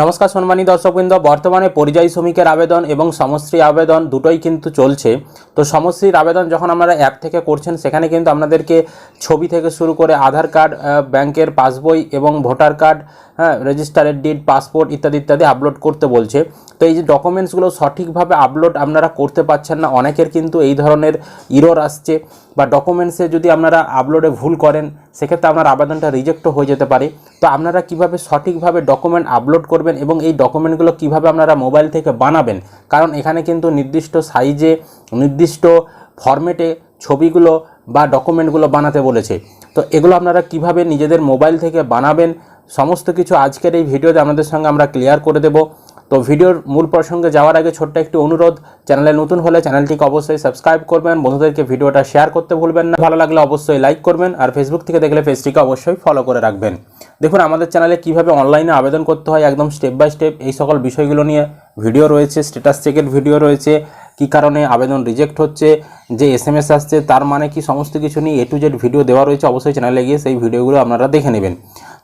নমস্কার সম্মানী দর্শকবৃন্দ বর্তমানে পরিযায়ী শ্রমিকের আবেদন এবং সমশ্রী আবেদন দুটোই কিন্তু চলছে তো সমশ্রীর আবেদন যখন আমরা অ্যাপ থেকে করছেন সেখানে কিন্তু আপনাদেরকে ছবি থেকে শুরু করে আধার কার্ড ব্যাংকের পাসবই এবং ভোটার কার্ড হ্যাঁ রেজিস্টারের ডেট পাসপোর্ট ইত্যাদি ইত্যাদি আপলোড করতে বলছে তো এই যে ডকুমেন্টসগুলো সঠিকভাবে আপলোড আপনারা করতে পারছেন না অনেকের কিন্তু এই ধরনের ইরোর আসছে বা ডকুমেন্টসে যদি আপনারা আপলোডে ভুল করেন সেক্ষেত্রে আপনার আবেদনটা রিজেক্টও হয়ে যেতে পারে তো আপনারা কিভাবে সঠিকভাবে ডকুমেন্ট আপলোড করবেন এবং এই ডকুমেন্টগুলো কিভাবে আপনারা মোবাইল থেকে বানাবেন কারণ এখানে কিন্তু নির্দিষ্ট সাইজে নির্দিষ্ট ফরম্যাটে ছবিগুলো বা ডকুমেন্টগুলো বানাতে বলেছে তো এগুলো আপনারা কিভাবে নিজেদের মোবাইল থেকে বানাবেন সমস্ত কিছু আজকের এই ভিডিওতে আপনাদের সঙ্গে আমরা ক্লিয়ার করে দেব তো ভিডিওর মূল প্রসঙ্গে যাওয়ার আগে ছোট্ট একটি অনুরোধ চ্যানেলে নতুন হলে চ্যানেলটিকে অবশ্যই সাবস্ক্রাইব করবেন বন্ধুদেরকে ভিডিওটা শেয়ার করতে ভুলবেন না ভালো লাগলে অবশ্যই লাইক করবেন আর ফেসবুক থেকে দেখলে পেজটিকে অবশ্যই ফলো করে রাখবেন দেখুন আমাদের চ্যানেলে কিভাবে অনলাইনে আবেদন করতে হয় একদম স্টেপ বাই স্টেপ এই সকল বিষয়গুলো নিয়ে ভিডিও রয়েছে স্ট্যাটাস চেকের ভিডিও রয়েছে কি কারণে আবেদন রিজেক্ট হচ্ছে যে এস এম এস আসছে তার মানে কি সমস্ত কিছু নিয়ে এ টু জেড ভিডিও দেওয়া রয়েছে অবশ্যই চ্যানেলে গিয়ে সেই ভিডিওগুলো আপনারা দেখে নেবেন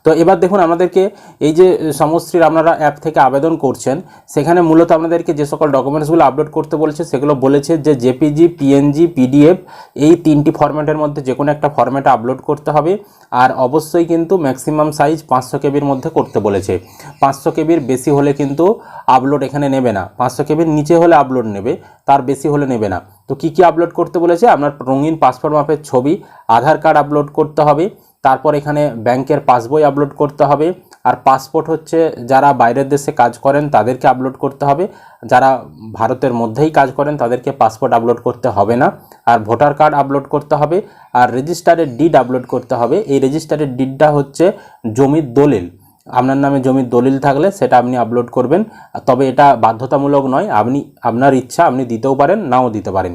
তো এবার দেখুন আমাদেরকে এই যে সমশ্রীর আপনারা অ্যাপ থেকে আবেদন করছেন সেখানে মূলত আপনাদেরকে যে সকল ডকুমেন্টসগুলো আপলোড করতে বলেছে সেগুলো বলেছে যে জেপিজি পিএনজি পিডিএফ এই তিনটি ফরম্যাটের মধ্যে যে কোনো একটা ফরম্যাটে আপলোড করতে হবে আর অবশ্যই কিন্তু ম্যাক্সিমাম সাইজ পাঁচশো কেবির মধ্যে করতে বলেছে পাঁচশো কেবির বেশি হলে কিন্তু আপলোড এখানে নেবে না পাঁচশো কেবির নিচে হলে আপলোড নেবে তার বেশি হলে নেবে না তো কি কি আপলোড করতে বলেছে আপনার রঙিন পাসপোর্ট মাপের ছবি আধার কার্ড আপলোড করতে হবে তারপর এখানে ব্যাংকের পাসবই আপলোড করতে হবে আর পাসপোর্ট হচ্ছে যারা বাইরের দেশে কাজ করেন তাদেরকে আপলোড করতে হবে যারা ভারতের মধ্যেই কাজ করেন তাদেরকে পাসপোর্ট আপলোড করতে হবে না আর ভোটার কার্ড আপলোড করতে হবে আর রেজিস্টারের ডিড আপলোড করতে হবে এই রেজিস্টারের ডিডটা হচ্ছে জমির দলিল আপনার নামে জমির দলিল থাকলে সেটা আপনি আপলোড করবেন তবে এটা বাধ্যতামূলক নয় আপনি আপনার ইচ্ছা আপনি দিতেও পারেন নাও দিতে পারেন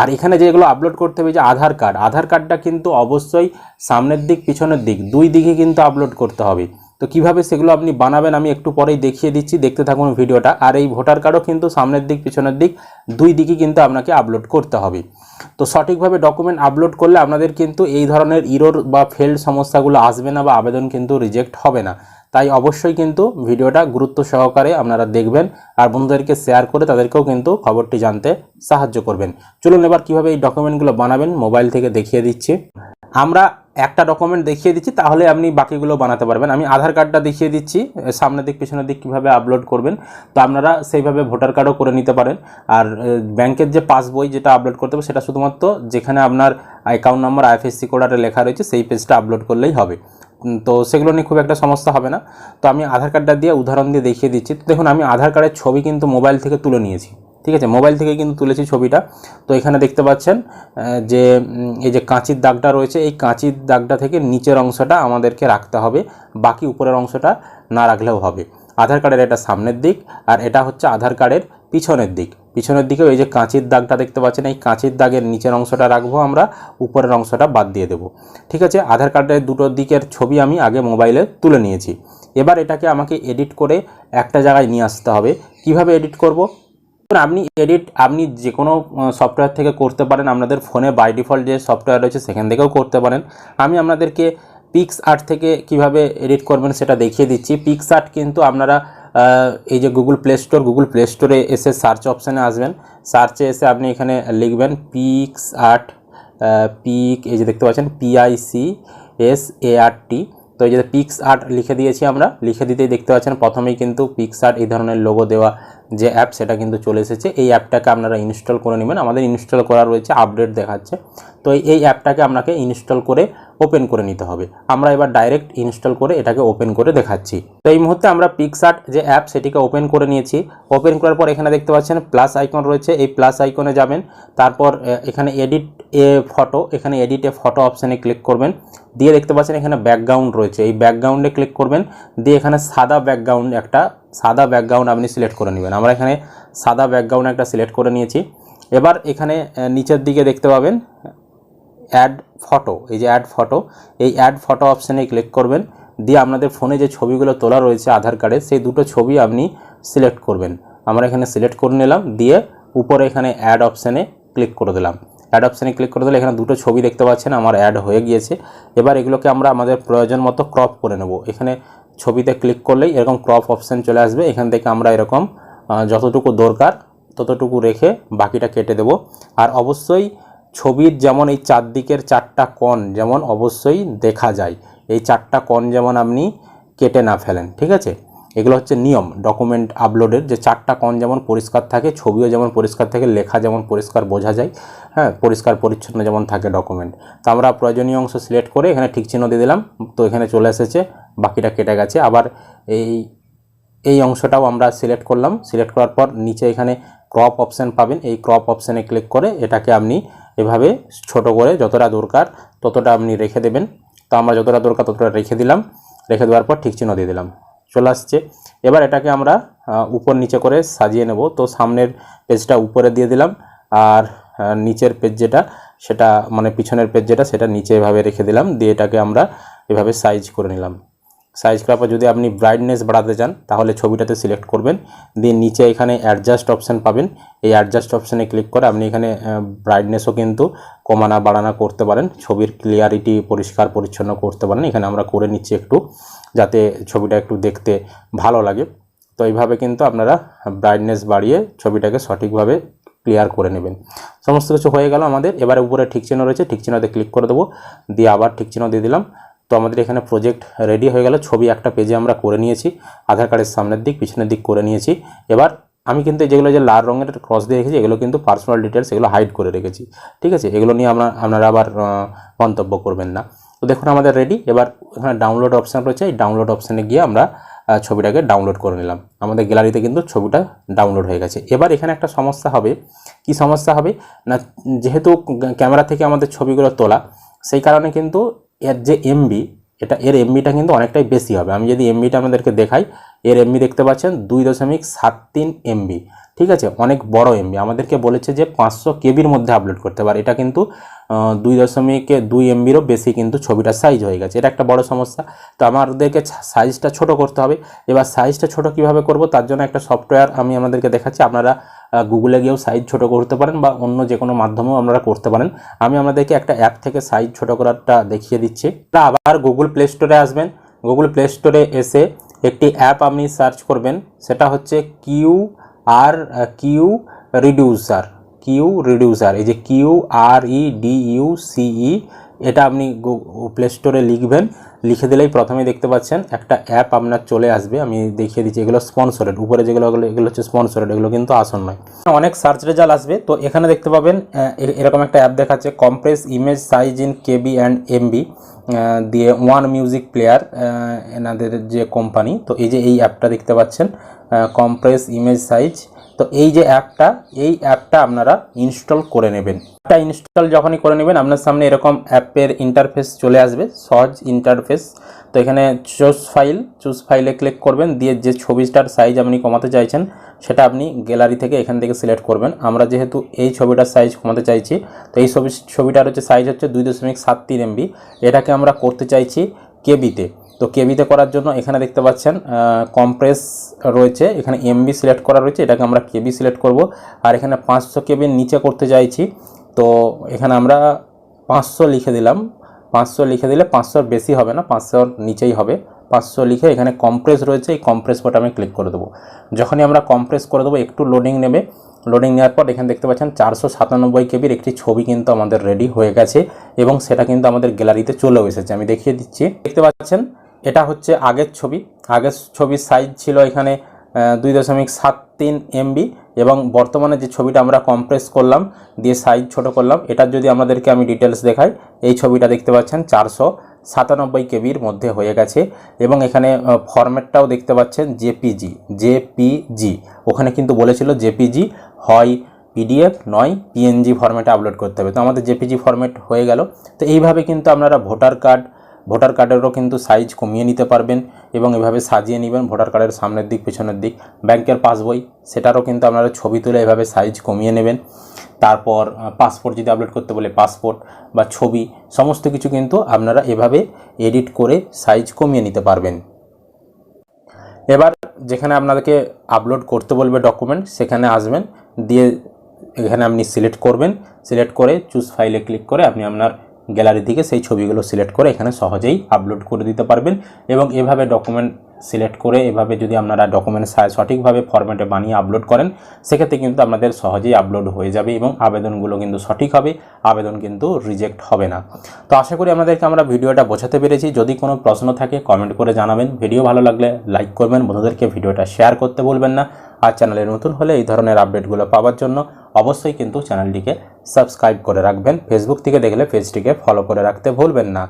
আর এখানে যেগুলো আপলোড করতে হবে যে আধার কার্ড আধার কার্ডটা কিন্তু অবশ্যই সামনের দিক পিছনের দিক দুই দিকে কিন্তু আপলোড করতে হবে তো কিভাবে সেগুলো আপনি বানাবেন আমি একটু পরেই দেখিয়ে দিচ্ছি দেখতে থাকুন ভিডিওটা আর এই ভোটার কার্ডও কিন্তু সামনের দিক পিছনের দিক দুই দিকে কিন্তু আপনাকে আপলোড করতে হবে তো সঠিকভাবে ডকুমেন্ট আপলোড করলে আপনাদের কিন্তু এই ধরনের ইরোর বা ফেল্ড সমস্যাগুলো আসবে না বা আবেদন কিন্তু রিজেক্ট হবে না তাই অবশ্যই কিন্তু ভিডিওটা গুরুত্ব সহকারে আপনারা দেখবেন আর বন্ধুদেরকে শেয়ার করে তাদেরকেও কিন্তু খবরটি জানতে সাহায্য করবেন চলুন এবার কিভাবে এই ডকুমেন্টগুলো বানাবেন মোবাইল থেকে দেখিয়ে দিচ্ছি আমরা একটা ডকুমেন্ট দেখিয়ে দিচ্ছি তাহলে আপনি বাকিগুলো বানাতে পারবেন আমি আধার কার্ডটা দেখিয়ে দিচ্ছি সামনের দিক পিছনের দিক কীভাবে আপলোড করবেন তো আপনারা সেইভাবে ভোটার কার্ডও করে নিতে পারেন আর ব্যাংকের যে পাসবই যেটা আপলোড করতে হবে সেটা শুধুমাত্র যেখানে আপনার অ্যাকাউন্ট নম্বর আইএফএসসি কোড লেখা রয়েছে সেই পেজটা আপলোড করলেই হবে তো সেগুলো নিয়ে খুব একটা সমস্যা হবে না তো আমি আধার কার্ডটা দিয়ে উদাহরণ দিয়ে দেখিয়ে দিচ্ছি তো দেখুন আমি আধার কার্ডের ছবি কিন্তু মোবাইল থেকে তুলে নিয়েছি ঠিক আছে মোবাইল থেকে কিন্তু তুলেছি ছবিটা তো এখানে দেখতে পাচ্ছেন যে এই যে কাঁচির দাগটা রয়েছে এই কাঁচির দাগটা থেকে নিচের অংশটা আমাদেরকে রাখতে হবে বাকি উপরের অংশটা না রাখলেও হবে আধার কার্ডের এটা সামনের দিক আর এটা হচ্ছে আধার কার্ডের পিছনের দিক পিছনের দিকেও এই যে কাঁচির দাগটা দেখতে পাচ্ছেন এই কাঁচির দাগের নিচের অংশটা রাখবো আমরা উপরের অংশটা বাদ দিয়ে দেব ঠিক আছে আধার কার্ডের দুটো দিকের ছবি আমি আগে মোবাইলে তুলে নিয়েছি এবার এটাকে আমাকে এডিট করে একটা জায়গায় নিয়ে আসতে হবে কিভাবে এডিট করব আপনি এডিট আপনি যে কোনো সফটওয়্যার থেকে করতে পারেন আপনাদের ফোনে বাই ডিফল্ট যে সফটওয়্যার রয়েছে সেখান থেকেও করতে পারেন আমি আপনাদেরকে পিক্স আর্ট থেকে কিভাবে এডিট করবেন সেটা দেখিয়ে দিচ্ছি পিক্স আর্ট কিন্তু আপনারা এই যে Google Play Store Google Play স্টোরে এসে সার্চ অপশানে আসবেন সার্চে এসে আপনি এখানে লিখবেন পিক্স আর্ট পিক এই যে দেখতে পাচ্ছেন পিআইসি এস এ আর টি তো এই যে পিক্স আর্ট লিখে দিয়েছি আমরা লিখে দিতেই দেখতে পাচ্ছেন প্রথমেই কিন্তু পিক্স আর্ট এই ধরনের লোগো দেওয়া যে অ্যাপ সেটা কিন্তু চলে এসেছে এই অ্যাপটাকে আপনারা ইনস্টল করে নেবেন আমাদের ইনস্টল করা রয়েছে আপডেট দেখাচ্ছে তো এই অ্যাপটাকে আপনাকে ইনস্টল করে ওপেন করে নিতে হবে আমরা এবার ডাইরেক্ট ইনস্টল করে এটাকে ওপেন করে দেখাচ্ছি তো এই মুহূর্তে আমরা পিকসার্ট যে অ্যাপ সেটিকে ওপেন করে নিয়েছি ওপেন করার পর এখানে দেখতে পাচ্ছেন প্লাস আইকন রয়েছে এই প্লাস আইকনে যাবেন তারপর এখানে এডিট এ ফটো এখানে এডিট এ ফটো অপশানে ক্লিক করবেন দিয়ে দেখতে পাচ্ছেন এখানে ব্যাকগ্রাউন্ড রয়েছে এই ব্যাকগ্রাউন্ডে ক্লিক করবেন দিয়ে এখানে সাদা ব্যাকগ্রাউন্ড একটা সাদা ব্যাকগ্রাউন্ড আপনি সিলেক্ট করে নেবেন আমরা এখানে সাদা ব্যাকগ্রাউন্ড একটা সিলেক্ট করে নিয়েছি এবার এখানে নিচের দিকে দেখতে পাবেন অ্যাড ফটো এই যে অ্যাড ফটো এই অ্যাড ফটো অপশানে ক্লিক করবেন দিয়ে আপনাদের ফোনে যে ছবিগুলো তোলা রয়েছে আধার কার্ডে সেই দুটো ছবি আপনি সিলেক্ট করবেন আমরা এখানে সিলেক্ট করে নিলাম দিয়ে উপরে এখানে অ্যাড অপশানে ক্লিক করে দিলাম অ্যাড অপশানে ক্লিক করে দিলে এখানে দুটো ছবি দেখতে পাচ্ছেন আমার অ্যাড হয়ে গিয়েছে এবার এগুলোকে আমরা আমাদের প্রয়োজন মতো ক্রপ করে নেব এখানে ছবিতে ক্লিক করলেই এরকম ক্রপ অপশান চলে আসবে এখান থেকে আমরা এরকম যতটুকু দরকার ততটুকু রেখে বাকিটা কেটে দেব আর অবশ্যই ছবির যেমন এই চারদিকের চারটা কোণ যেমন অবশ্যই দেখা যায় এই চারটা কোণ যেমন আপনি কেটে না ফেলেন ঠিক আছে এগুলো হচ্ছে নিয়ম ডকুমেন্ট আপলোডের যে চারটা কোণ যেমন পরিষ্কার থাকে ছবিও যেমন পরিষ্কার থাকে লেখা যেমন পরিষ্কার বোঝা যায় হ্যাঁ পরিষ্কার পরিচ্ছন্ন যেমন থাকে ডকুমেন্ট তো আমরা প্রয়োজনীয় অংশ সিলেক্ট করে এখানে ঠিক চিহ্ন দিয়ে দিলাম তো এখানে চলে এসেছে বাকিটা কেটে গেছে আবার এই এই অংশটাও আমরা সিলেক্ট করলাম সিলেক্ট করার পর নিচে এখানে ক্রপ অপশান পাবেন এই ক্রপ অপশানে ক্লিক করে এটাকে আপনি এভাবে ছোট করে যতটা দরকার ততটা আপনি রেখে দেবেন তো আমরা যতটা দরকার ততটা রেখে দিলাম রেখে দেওয়ার পর ঠিক চিহ্ন দিয়ে দিলাম চলে আসছে এবার এটাকে আমরা উপর নিচে করে সাজিয়ে নেব তো সামনের পেজটা উপরে দিয়ে দিলাম আর নিচের পেজ যেটা সেটা মানে পিছনের পেজ যেটা সেটা নিচে এভাবে রেখে দিলাম দিয়ে এটাকে আমরা এভাবে সাইজ করে নিলাম সাইজ ক্লাপে যদি আপনি ব্রাইটনেস বাড়াতে চান তাহলে ছবিটাতে সিলেক্ট করবেন দিয়ে নিচে এখানে অ্যাডজাস্ট অপশান পাবেন এই অ্যাডজাস্ট অপশানে ক্লিক করে আপনি এখানে ব্রাইটনেসও কিন্তু কমানা বাড়ানা করতে পারেন ছবির ক্লিয়ারিটি পরিষ্কার পরিচ্ছন্ন করতে পারেন এখানে আমরা করে নিচ্ছি একটু যাতে ছবিটা একটু দেখতে ভালো লাগে তো এইভাবে কিন্তু আপনারা ব্রাইটনেস বাড়িয়ে ছবিটাকে সঠিকভাবে ক্লিয়ার করে নেবেন সমস্ত কিছু হয়ে গেল আমাদের এবারে উপরে ঠিক চিহ্ন রয়েছে ঠিক চিহ্নতে ক্লিক করে দেবো দিয়ে আবার ঠিক চিহ্ন দিয়ে দিলাম তো আমাদের এখানে প্রজেক্ট রেডি হয়ে গেল ছবি একটা পেজে আমরা করে নিয়েছি আধার কার্ডের সামনের দিক পিছনের দিক করে নিয়েছি এবার আমি কিন্তু যেগুলো যে লাল রঙের ক্রস দিয়ে রেখেছি এগুলো কিন্তু পার্সোনাল ডিটেলস এগুলো হাইড করে রেখেছি ঠিক আছে এগুলো নিয়ে আমরা আপনারা আবার মন্তব্য করবেন না তো দেখুন আমাদের রেডি এবার এখানে ডাউনলোড অপশান রয়েছে এই ডাউনলোড অপশানে গিয়ে আমরা ছবিটাকে ডাউনলোড করে নিলাম আমাদের গ্যালারিতে কিন্তু ছবিটা ডাউনলোড হয়ে গেছে এবার এখানে একটা সমস্যা হবে কি সমস্যা হবে না যেহেতু ক্যামেরা থেকে আমাদের ছবিগুলো তোলা সেই কারণে কিন্তু এর যে এমবি এটা এর এমবিটা কিন্তু অনেকটাই বেশি হবে আমি যদি এমবিটা আমাদেরকে দেখাই এর এমবি দেখতে পাচ্ছেন দুই দশমিক সাত তিন এমবি ঠিক আছে অনেক বড় এমবি আমাদেরকে বলেছে যে পাঁচশো কেবির মধ্যে আপলোড করতে পারে এটা কিন্তু দুই দশমিক দুই এমবিরও বেশি কিন্তু ছবিটা সাইজ হয়ে গেছে এটা একটা বড় সমস্যা তো আমাদেরকে সাইজটা ছোট করতে হবে এবার সাইজটা ছোট কিভাবে করব তার জন্য একটা সফটওয়্যার আমি আমাদেরকে দেখাচ্ছি আপনারা গুগলে গিয়েও সাইজ ছোট করতে পারেন বা অন্য যে কোনো মাধ্যমেও আপনারা করতে পারেন আমি আমাদেরকে একটা অ্যাপ থেকে সাইজ ছোট করারটা দেখিয়ে দিচ্ছি তা আবার গুগল প্লে স্টোরে আসবেন গুগল প্লে স্টোরে এসে একটি অ্যাপ আপনি সার্চ করবেন সেটা হচ্ছে Q are uh, Q reducer, Q reducer is a Q R E D U C E এটা আপনি প্লে স্টোরে লিখবেন লিখে দিলেই প্রথমে দেখতে পাচ্ছেন একটা অ্যাপ আপনার চলে আসবে আমি দেখিয়ে দিচ্ছি এগুলো স্পন্সরেড উপরে যেগুলো এগুলো হচ্ছে স্পন্সরেড এগুলো কিন্তু আসন নয় অনেক সার্চ রেজাল্ট আসবে তো এখানে দেখতে পাবেন এরকম একটা অ্যাপ দেখাচ্ছে compress image size in KB and MB দিয়ে ওয়ান মিউজিক প্লেয়ার এনাদের যে কোম্পানি তো এই যে এই অ্যাপটা দেখতে পাচ্ছেন কম্প্রেস ইমেজ সাইজ তো এই যে অ্যাপটা এই অ্যাপটা আপনারা ইনস্টল করে নেবেন অ্যাপটা ইনস্টল যখনই করে নেবেন আপনার সামনে এরকম অ্যাপের ইন্টারফেস চলে আসবে সহজ ইন্টারফেস তো এখানে চুজ ফাইল চুজ ফাইলে ক্লিক করবেন দিয়ে যে ছবিটার সাইজ আপনি কমাতে চাইছেন সেটা আপনি গ্যালারি থেকে এখান থেকে সিলেক্ট করবেন আমরা যেহেতু এই ছবিটার সাইজ কমাতে চাইছি তো এই ছবি ছবিটার হচ্ছে সাইজ হচ্ছে দুই দশমিক সাত তিন এমবি এটাকে আমরা করতে চাইছি কেবিতে তো কেবিতে করার জন্য এখানে দেখতে পাচ্ছেন কম্প্রেস রয়েছে এখানে এমবি সিলেক্ট করা রয়েছে এটাকে আমরা কেবি সিলেক্ট করব আর এখানে পাঁচশো কেবির নিচে করতে চাইছি তো এখানে আমরা পাঁচশো লিখে দিলাম পাঁচশো লিখে দিলে পাঁচশোর বেশি হবে না পাঁচশোর নিচেই হবে পাঁচশো লিখে এখানে কম্প্রেস রয়েছে এই কম্প্রেস আমি ক্লিক করে দেবো যখনই আমরা কম্প্রেস করে দেবো একটু লোডিং নেবে লোডিং নেওয়ার পর এখানে দেখতে পাচ্ছেন চারশো সাতানব্বই কেবির একটি ছবি কিন্তু আমাদের রেডি হয়ে গেছে এবং সেটা কিন্তু আমাদের গ্যালারিতে চলেও এসেছে আমি দেখিয়ে দিচ্ছি দেখতে পাচ্ছেন এটা হচ্ছে আগের ছবি আগের ছবির সাইজ ছিল এখানে দুই দশমিক সাত তিন এমবি এবং বর্তমানে যে ছবিটা আমরা কম্প্রেস করলাম দিয়ে সাইজ ছোট করলাম এটার যদি আমাদেরকে আমি ডিটেলস দেখাই এই ছবিটা দেখতে পাচ্ছেন চারশো সাতানব্বই কেবির মধ্যে হয়ে গেছে এবং এখানে ফরম্যাটটাও দেখতে পাচ্ছেন জেপিজি জেপিজি ওখানে কিন্তু বলেছিল জেপিজি হয় পিডিএফ নয় পিএনজি ফরম্যাটে আপলোড করতে হবে তো আমাদের জেপিজি ফরম্যাট হয়ে গেল তো এইভাবে কিন্তু আপনারা ভোটার কার্ড ভোটার কার্ডেরও কিন্তু সাইজ কমিয়ে নিতে পারবেন এবং এভাবে সাজিয়ে নেবেন ভোটার কার্ডের সামনের দিক পেছনের দিক ব্যাংকের পাসবই সেটারও কিন্তু আপনারা ছবি তুলে এভাবে সাইজ কমিয়ে নেবেন তারপর পাসপোর্ট যদি আপলোড করতে বলে পাসপোর্ট বা ছবি সমস্ত কিছু কিন্তু আপনারা এভাবে এডিট করে সাইজ কমিয়ে নিতে পারবেন এবার যেখানে আপনাদেরকে আপলোড করতে বলবে ডকুমেন্ট সেখানে আসবেন দিয়ে এখানে আপনি সিলেক্ট করবেন সিলেক্ট করে চুজ ফাইলে ক্লিক করে আপনি আপনার গ্যালারি থেকে সেই ছবিগুলো সিলেক্ট করে এখানে সহজেই আপলোড করে দিতে পারবেন এবং এভাবে ডকুমেন্ট সিলেক্ট করে এভাবে যদি আপনারা ডকুমেন্ট সঠিকভাবে ফরম্যাটে বানিয়ে আপলোড করেন সেক্ষেত্রে কিন্তু আপনাদের সহজেই আপলোড হয়ে যাবে এবং আবেদনগুলো কিন্তু সঠিক হবে আবেদন কিন্তু রিজেক্ট হবে না তো আশা করি আপনাদেরকে আমরা ভিডিওটা বোঝাতে পেরেছি যদি কোনো প্রশ্ন থাকে কমেন্ট করে জানাবেন ভিডিও ভালো লাগলে লাইক করবেন বন্ধুদেরকে ভিডিওটা শেয়ার করতে বলবেন না আর চ্যানেলে নতুন হলে এই ধরনের আপডেটগুলো পাওয়ার জন্য অবশ্যই কিন্তু চ্যানেলটিকে সাবস্ক্রাইব করে রাখবেন ফেসবুক থেকে দেখলে পেজটিকে ফলো করে রাখতে ভুলবেন না